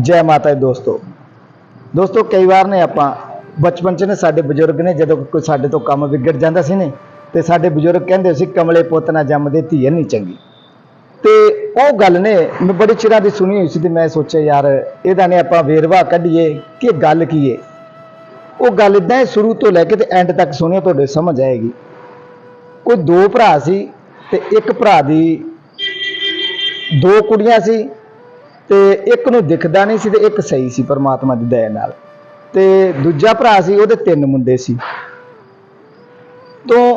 ਜੈ ਮਾਤਾ ਦੀ ਦੋਸਤੋ। ਦੋਸਤੋ, ਕਈ ਵਾਰ ਨੇ ਆਪਾਂ ਬਚਪਨ ਚ ਨੇ ਸਾਡੇ ਬਜ਼ੁਰਗ ਨੇ, ਜਦੋਂ ਕੋਈ ਸਾਡੇ ਤੋਂ ਕੰਮ ਵਿਗੜ ਜਾਂਦਾ ਸੀ ਨੇ, ਤੇ ਸਾਡੇ ਬਜ਼ੁਰਗ ਕਹਿੰਦੇ ਸੀ, ਕਮਲੇ ਪੁੱਤ ਨਾ ਜੰਮਦੇ ਧੀਏ ਨਹੀਂ ਚੰਗੀ। ਤੇ ਉਹ ਗੱਲ ਨੇ ਮੈਂ ਬੜੇ ਚਿਰਾਂ ਦੀ ਸੁਣੀ ਹੋਈ ਸੀ ਤੇ ਮੈਂ ਸੋਚਿਆ, ਯਾਰ, ਇਹਦਾ ਨੇ ਆਪਾਂ ਵੇਰਵਾ ਕੱਢੀਏ, ਕਿ ਗੱਲ ਕੀ ਏ? ਉਹ ਗੱਲ ਇਦਾਂ ਹੈ ਸ਼ੁਰੂ ਤੋਂ ਲੈ ਕੇ ਤੇ ਐਂਡ ਤੱਕ ਸੁਣਿਓ ਤੁਹਾਡੇ ਸਮਝ ਆਏਗੀ। ਕੋਈ ਦੋ ਭਰਾ ਸੀ ਤੇ ਇੱਕ ਭਰਾ ਦੀ ਦੋ ਕੁੜੀਆਂ ਸੀ ਤੇ ਇੱਕ ਨੂੰ ਦਿਖਦਾ ਨਹੀਂ ਸੀ ਤੇ ਇੱਕ ਸਹੀ ਸੀ ਪਰਮਾਤਮਾ ਦੀ ਦਇਆ ਨਾਲ। ਤੇ ਦੂਜਾ ਭਰਾ ਸੀ, ਉਹਦੇ ਤਿੰਨ ਮੁੰਡੇ ਸੀ। ਤੋਂ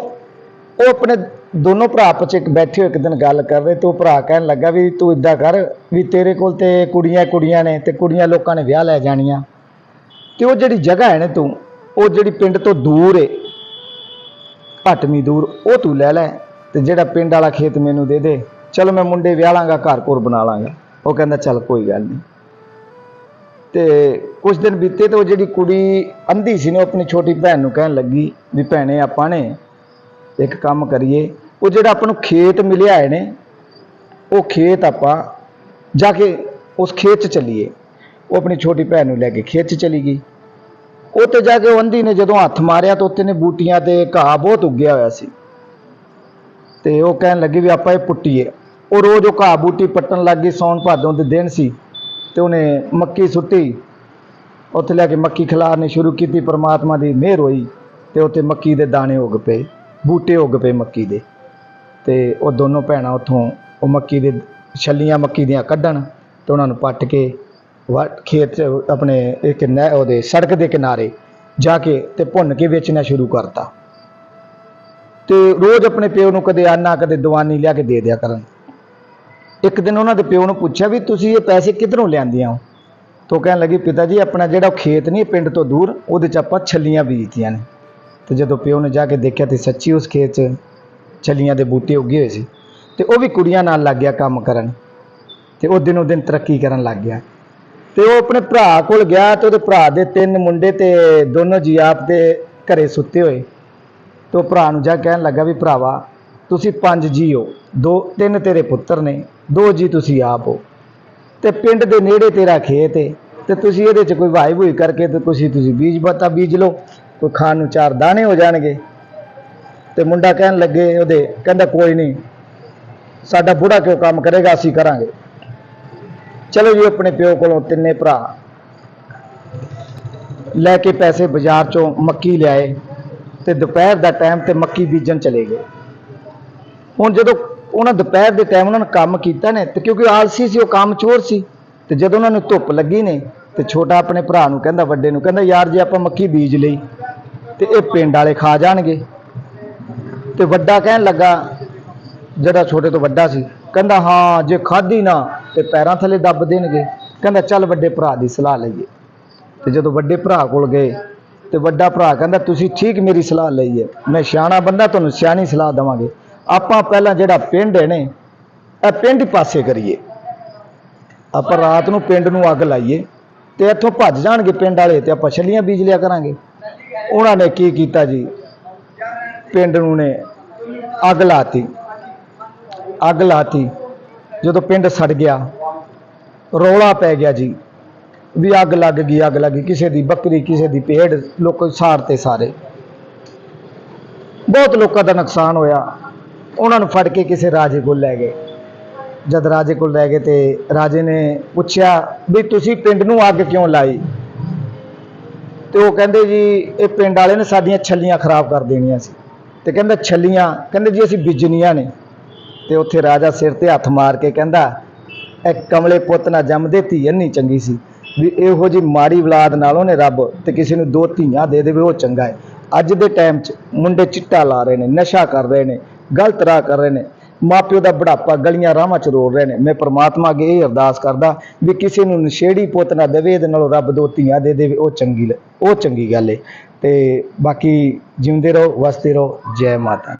ਉਹ ਆਪਣੇ ਦੋਨੋਂ ਭਰਾ ਆਪਸ 'ਚ ਬੈਠੇ ਹੋਏ ਇੱਕ ਦਿਨ ਗੱਲ ਕਰ ਰਹੇ ਤੇ ਉਹ ਭਰਾ ਕਹਿਣ ਲੱਗਾ ਵੀ ਤੂੰ ਇਦਾਂ ਕਰ ਵੀ ਤੇਰੇ ਕੋਲ ਤੇ ਕੁੜੀਆਂ ਕੁੜੀਆਂ ਨੇ ਤੇ ਕੁੜੀਆਂ ਲੋਕਾਂ ਨੇ ਵਿਆਹ ਲੈ ਜਾਣੀਆਂ। ਤੇ ਉਹ ਜਿਹੜੀ ਜਗ੍ਹਾ ਹੈ ਨਾ ਤੂੰ, ਉਹ ਜਿਹੜੀ ਪਿੰਡ ਤੋਂ ਦੂਰ ਏ ਭਟਮੀ ਦੂਰ, ਉਹ ਤੂੰ ਲੈ ਲੈ ਤੇ ਜਿਹੜਾ ਪਿੰਡ ਵਾਲਾ ਖੇਤ ਮੈਨੂੰ ਦੇ ਦੇ। ਚਲੋ ਮੈਂ ਮੁੰਡੇ ਵਿਆਹ ਲਾਂਗਾ, ਘਰ ਘਰ ਬਣਾ ਲਾਂਗਾ। ਉਹ ਕਹਿੰਦਾ, ਚੱਲ ਕੋਈ ਗੱਲ ਨਹੀਂ। ਤੇ ਕੁਝ ਦਿਨ ਬੀਤੇ ਤੇ ਉਹ ਜਿਹੜੀ ਕੁੜੀ ਅੰਧੀ ਸੀ ਨੇ, ਉਹ ਆਪਣੀ ਛੋਟੀ ਭੈਣ ਨੂੰ ਕਹਿਣ ਲੱਗੀ ਵੀ ਭੈਣੇ, ਆਪਾਂ ਨੇ ਇੱਕ ਕੰਮ ਕਰੀਏ। ਉਹ ਜਿਹੜਾ ਆਪਾਂ ਨੂੰ ਖੇਤ ਮਿਲਿਆ ਹੈ ਨੇ, ਉਹ ਖੇਤ ਆਪਾਂ ਜਾ ਕੇ ਉਸ ਖੇਤ 'ਚ ਚੱਲੀਏ। ਉਹ ਆਪਣੀ ਛੋਟੀ ਭੈਣ ਨੂੰ ਲੈ ਕੇ ਖੇਤ 'ਚ ਚਲੀ ਗਈ। ਉੱਥੇ ਜਾ ਕੇ ਉਹ ਅੰਧੀ ਨੇ ਜਦੋਂ ਹੱਥ ਮਾਰਿਆ ਤਾਂ ਉੱਥੇ ਨੇ ਬੂਟੀਆਂ ਤੇ ਘਾਹ ਬਹੁਤ ਉੱਗਿਆ ਹੋਇਆ ਸੀ। ਤੇ ਉਹ ਕਹਿਣ ਲੱਗੀ ਵੀ ਆਪਾਂ ਇਹ ਪੁੱਟੀਏ। ਉਹ ਰੋਜ਼ ਉਹ ਘਾਹ ਬੂਟੀ ਪੱਟਣ ਲੱਗ ਗਈ, ਸੌਣ ਭਾਦੋਂ ਦੇ ਦਿਨ ਸੀ ਤੇ ਉਹਨੇ ਮੱਕੀ ਸੁੱਟੀ। ਉੱਥੇ ਲੈ ਕੇ ਮੱਕੀ ਖਿਲਾਰਨੀ ਸ਼ੁਰੂ ਕੀਤੀ, ਪ੍ਰਮਾਤਮਾ ਦੀ ਮਿਹਰ ਹੋਈ ਤੇ ਉੱਥੇ ਮੱਕੀ ਦੇ ਦਾਣੇ ਉੱਗ ਪਏ, ਬੂਟੇ ਉੱਗ ਪਏ ਮੱਕੀ ਦੇ। ਤੇ ਉਹ ਦੋਨੋਂ ਭੈਣਾਂ ਉੱਥੋਂ ਉਹ ਮੱਕੀ ਦੇ ਛੱਲੀਆਂ ਮੱਕੀ ਦੀਆਂ ਕੱਢਣ ਤੇ ਉਹਨਾਂ ਨੂੰ ਪੱਟ ਕੇ ਵਾ- ਖੇਤ 'ਚ ਆਪਣੇ ਇੱਕ ਨਹਿ, ਉਹਦੇ ਸੜਕ ਦੇ ਕਿਨਾਰੇ ਜਾ ਕੇ ਤੇ ਭੁੰਨ ਕੇ ਵੇਚਣਾ ਸ਼ੁਰੂ ਕਰਤਾ। ਤੇ ਰੋਜ਼ ਆਪਣੇ ਪਿਓ ਨੂੰ ਕਦੇ ਆਨਾ, ਕਦੇ ਦਵਾਨੀ ਲਿਆ ਕੇ ਦੇ ਦਿਆ ਕਰਨ। ਇੱਕ ਦਿਨ ਉਹਨਾਂ ਦੇ ਪਿਓ ਨੂੰ ਪੁੱਛਿਆ ਵੀ ਤੁਸੀਂ ਇਹ ਪੈਸੇ ਕਿੱਧਰੋਂ ਲਿਆਂਦੀਆਂ ਹੋ? ਤੋ ਕਹਿਣ ਲੱਗੀ, ਪਿਤਾ ਜੀ, ਆਪਣਾ ਜਿਹੜਾ ਉਹ ਖੇਤ ਨਹੀਂ ਪਿੰਡ ਤੋਂ ਦੂਰ, ਉਹਦੇ 'ਚ ਆਪਾਂ ਛੱਲੀਆਂ ਬੀਜਤੀਆਂ ਨੇ। ਤੇ ਜਦੋਂ ਪਿਓ ਨੇ ਜਾ ਕੇ ਦੇਖਿਆ ਤੇ ਸੱਚੀ ਉਸ ਖੇਤ 'ਚ ਛੱਲੀਆਂ ਦੇ ਬੂਟੇ ਉੱਗੇ ਹੋਏ ਸੀ। ਤੇ ਉਹ ਵੀ ਕੁੜੀਆਂ ਨਾਲ ਲੱਗ ਗਿਆ ਕੰਮ ਕਰਨ। ਤੇ ਉਹ ਦਿਨੋਂ ਦਿਨ ਤਰੱਕੀ ਕਰਨ ਲੱਗ ਗਿਆ। ਤੇ ਉਹ ਆਪਣੇ ਭਰਾ ਕੋਲ ਗਿਆ ਤੇ ਉਹਦੇ ਭਰਾ ਦੇ ਤਿੰਨ ਮੁੰਡੇ ਤੇ ਦੋਨੋਂ ਜੀ ਆਪ ਦੇ ਘਰੇ ਸੁੱਤੇ ਹੋਏ। ਤੇ ਉਹ ਭਰਾ ਨੂੰ ਜਾ ਕਹਿਣ ਲੱਗਾ ਵੀ ਭਰਾਵਾ, ਤੁਸੀਂ ਪੰਜ ਜੀ ਹੋ, ਦੋ, ਤਿੰਨ ਤੇਰੇ ਪੁੱਤਰ ਨੇ। ਦੋ ਜੀ ਤੁਸੀਂ ਆਪ ਹੋ। ਤੇ ਪਿੰਡ ਦੇ ਨੇੜੇ ਤੇਰਾ ਖੇਤ ਹੈ ਤੇ ਤੁਸੀਂ ਇਹਦੇ 'ਚ ਕੋਈ ਵਾਈ ਭੂਈ ਕਰਕੇ ਤੇ ਤੁਸੀਂ ਤੁਸੀਂ ਬੀਜ ਬਤਾ ਬੀਜ ਲਓ, ਕੋਈ ਖਾਣ ਨੂੰ ਚਾਰ ਦਾਣੇ ਹੋ ਜਾਣਗੇ। ਤੇ ਮੁੰਡਾ ਕਹਿਣ ਲੱਗੇ ਉਹਦੇ, ਕਹਿੰਦਾ ਕੋਈ ਨਹੀਂ, ਸਾਡਾ ਬੁੜਾ ਕਿਉਂ ਕੰਮ ਕਰੇਗਾ, ਅਸੀਂ ਕਰਾਂਗੇ। ਚਲੋ ਜੀ, ਆਪਣੇ ਪਿਓ ਕੋਲੋਂ ਤਿੰਨੇ ਭਰਾ ਲੈ ਕੇ ਪੈਸੇ ਬਾਜ਼ਾਰ ਚੋਂ ਮੱਕੀ ਲਿਆਏ, ਤੇ ਦੁਪਹਿਰ ਦਾ ਟਾਈਮ ਤੇ ਮੱਕੀ ਬੀਜਣ ਚਲੇ ਗਏ। ਹੁਣ ਜਦੋਂ ਉਹਨਾਂ ਦੁਪਹਿਰ ਦੇ ਟਾਈਮ ਉਹਨਾਂ ਨੇ ਕੰਮ ਕੀਤਾ ਨੇ, ਤੇ ਕਿਉਂਕਿ ਆਲਸੀ ਸੀ, ਉਹ ਕੰਮ ਚੋਰ ਸੀ, ਤੇ ਜਦੋਂ ਉਹਨਾਂ ਨੂੰ ਧੁੱਪ ਲੱਗੀ ਨੇ, ਤੇ ਛੋਟਾ ਆਪਣੇ ਭਰਾ ਨੂੰ ਕਹਿੰਦਾ, ਵੱਡੇ ਨੂੰ ਕਹਿੰਦਾ, ਯਾਰ ਜੇ ਆਪਾਂ ਮੱਕੀ ਬੀਜ ਲਈ, ਤੇ ਇਹ ਪਿੰਡ ਵਾਲੇ ਖਾ ਜਾਣਗੇ। ਤੇ ਵੱਡਾ ਕਹਿਣ ਲੱਗਾ, ਜਿਹੜਾ ਛੋਟੇ ਤੋਂ ਵੱਡਾ ਸੀ, ਕਹਿੰਦਾ, ਹਾਂ, ਜੇ ਖਾਧੀ ਨਾ, ਤੇ ਪੈਰਾਂ ਥੱਲੇ ਦੱਬ ਦੇਣਗੇ। ਕਹਿੰਦਾ, ਚੱਲ ਵੱਡੇ ਭਰਾ ਦੀ ਸਲਾਹ ਲਈਏ। ਤੇ ਜਦੋਂ ਵੱਡੇ ਭਰਾ ਕੋਲ ਗਏ, ਤੇ ਵੱਡਾ ਭਰਾ ਕਹਿੰਦਾ, ਤੁਸੀਂ ਠੀਕ ਮੇਰੀ ਸਲਾਹ ਲਈ ਹੈ, ਮੈਂ ਸਿਆਣਾ ਬੰਦਾ, ਤੁਹਾਨੂੰ ਸਿਆਣੀ ਸਲਾਹ ਦਵਾਂਗੇ। ਆਪਾਂ ਪਹਿਲਾਂ ਜਿਹੜਾ ਪਿੰਡ ਹੈ ਨੇ, ਇਹ ਪਿੰਡ ਪਾਸੇ ਕਰੀਏ। ਆਪਾਂ ਰਾਤ ਨੂੰ ਪਿੰਡ ਨੂੰ ਅੱਗ ਲਾਈਏ ਤੇ ਇੱਥੋਂ ਭੱਜ ਜਾਣਗੇ ਪਿੰਡ ਵਾਲੇ ਤੇ ਆਪਾਂ ਛੱਲੀਆਂ ਬੀਜ ਲਿਆ ਕਰਾਂਗੇ। ਉਹਨਾਂ ਨੇ ਕੀ ਕੀਤਾ ਜੀ? ਪਿੰਡ ਨੂੰ ਨੇ ਅੱਗ ਲਾਤੀ। ਅੱਗ ਲਾਤੀ। ਜਦੋਂ ਪਿੰਡ ਸੜ ਗਿਆ, ਰੌਲਾ ਪੈ ਗਿਆ ਜੀ ਵੀ ਅੱਗ ਲੱਗ ਗਈ, ਅੱਗ ਲੱਗ ਗਈ। ਕਿਸੇ ਦੀ ਬੱਕਰੀ, ਕਿਸੇ ਦੀ ਪੇੜ ਲੋਕ ਸਾਰ ਤੇ ਸਾਰੇ। ਬਹੁਤ ਲੋਕਾਂ ਦਾ ਨੁਕਸਾਨ ਹੋਇਆ। ਉਹਨਾਂ ਨੂੰ ਫੜ ਕੇ ਕਿਸੇ ਰਾਜੇ ਕੋਲ ਲੈ ਗਏ। ਜਦ ਰਾਜੇ ਕੋਲ ਲੈ ਗਏ ਤੇ ਰਾਜੇ ਨੇ ਪੁੱਛਿਆ ਵੀ ਤੁਸੀਂ ਪਿੰਡ ਨੂੰ ਅੱਗ ਕਿਉਂ ਲਾਈ? ਤੇ ਉਹ ਕਹਿੰਦੇ ਜੀ, ਇਹ ਪਿੰਡ ਵਾਲੇ ਨੇ ਸਾਡੀਆਂ ਛੱਲੀਆਂ ਖਰਾਬ ਕਰ ਦੇਣੀਆਂ ਸੀ। ਤੇ ਕਹਿੰਦਾ ਛੱਲੀਆਂ, ਕਹਿੰਦੇ ਜੀ ਅਸੀਂ ਬੀਜਣੀਆਂ ਨੇ। ਤੇ ਉੱਥੇ ਰਾਜਾ ਸਿਰ ਤੇ ਹੱਥ ਮਾਰ ਕੇ ਕਹਿੰਦਾ, ਇਹ ਕਮਲੇ ਪੁੱਤ ਨਾ ਜੰਮਦੇ, ਧੀ ਨਹੀਂ ਚੰਗੀ ਸੀ ਵੀ ਇਹੋ ਜੀ ਮਾੜੀ ਔਲਾਦ ਨਾਲੋਂ ਨੇ ਰੱਬ ਤੇ ਕਿਸੇ ਨੂੰ ਦੋ ਧੀਆਂ ਦੇ ਦੇਵੇ, ਉਹ ਚੰਗਾ ਹੈ। ਅੱਜ ਦੇ ਟਾਈਮ 'ਚ ਮੁੰਡੇ ਚਿੱਟਾ ਲਾ ਰਹੇ ਨੇ, ਨਸ਼ਾ ਕਰ ਰਹੇ ਨੇ। ਗਲਤ ਰਾਹ ਕਰ ਰਹੇ ਨੇ। ਮਾਪਿਓ ਦਾ ਬੁਢਾਪਾ, ਗਲੀਆਂ ਰਾਹਾਂ 'ਚ ਰੋਲ ਰਹੇ ਨੇ। ਮੈਂ ਪ੍ਰਮਾਤਮਾ ਅੱਗੇ ਇਹ ਅਰਦਾਸ ਕਰਦਾ ਵੀ ਕਿਸੇ ਨੂੰ ਨਸ਼ੇੜੀ ਪੁੱਤ ਨਾ ਦੇਵੇ, ਇਹਦੇ ਨਾਲੋਂ ਰੱਬ ਦੋ ਧੀਆਂ ਦੇ ਦੇਵੇ। ਉਹ ਚੰਗੀ ਉਹ ਚੰਗੀ ਗੱਲ ਏ। ਤੇ ਬਾਕੀ ਜਿਉਂਦੇ ਰਹੋ, ਵਸਦੇ ਰਹੋ। ਜੈ ਮਾਤਾ